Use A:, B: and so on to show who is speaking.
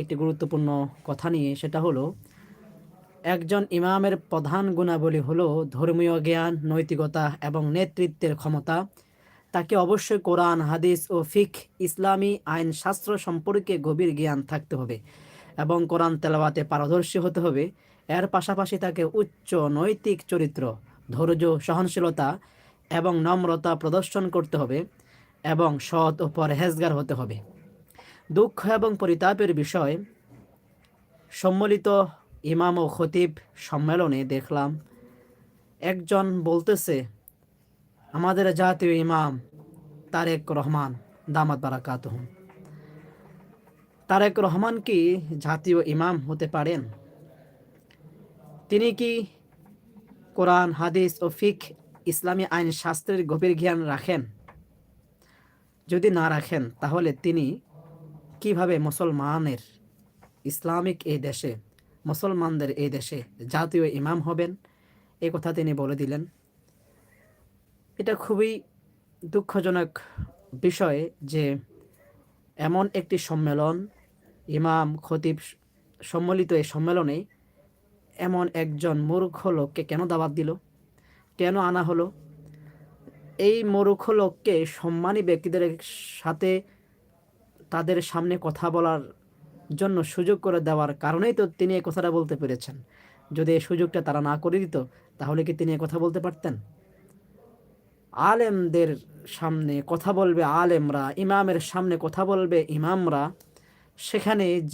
A: একটি গুরুত্বপূর্ণ কথা নিয়ে, সেটা হলো, একজন ইমামের প্রধান গুণাবলী হলো ধর্মীয় জ্ঞান, নৈতিকতা এবং নেতৃত্বের ক্ষমতা। তাকে অবশ্যই কোরআন, হাদিস ও ফিক ইসলামী আইন, শাস্ত্র সম্পর্কে গভীর জ্ঞান থাকতে হবে এবং কোরআন তেলাওয়াতে পারদর্শী হতে হবে। এর পাশাপাশি তাকে উচ্চ নৈতিক চরিত্র, ধৈর্য, সহনশীলতা এবং নম্রতা প্রদর্শন করতে হবে এবং সৎ ও পরহেজগার হতে হবে। দুঃখ এবং পরিতাপের বিষয়, সম্মিলিত ইমাম ও খতিব সম্মেলনে দেখলাম, একজন বলতেছে, আমাদের জাতীয় ইমাম তারেক রহমান, দামাত বারাকাতহুম তারেক রহমান কি জাতীয় ইমাম হতে পারেন? তিনি কি কোরআন, হাদিস ও ফিক, ইসলামী আইন, শাস্ত্রের গভীর জ্ঞান রাখেন? যদি না রাখেন, তাহলে তিনি কীভাবে মুসলমানের ইসলামিক এই দেশে, মুসলমানদের এই দেশে জাতীয় ইমাম হবেন? এ কথা তিনি বলে দিলেন। এটা খুবই দুঃখজনক বিষয় যে এমন একটি সম্মেলন, ইমাম, খতিব সম্মিলিত এই সম্মেলনে এমন একজন মূর্খ লোককে কেন দাবাত দিল? কেন আনা হলো? এই মূর্খ লোককে সম্মানী ব্যক্তিদের সাথে তাদের সামনে কথা বলার জন্য সুযোগ করে দেওয়ার কারণেই তো তিনি এই কথাটা বলতে পেরেছেন। যদি এই সুযোগটা তারা না করে দিত, তাহলে কি তিনি কথা বলতে পারতেন? আলেমদের সামনে কথা বলবে আলেমরা, ইমামের সামনে কথা বলবে ইমামরা, সেখানে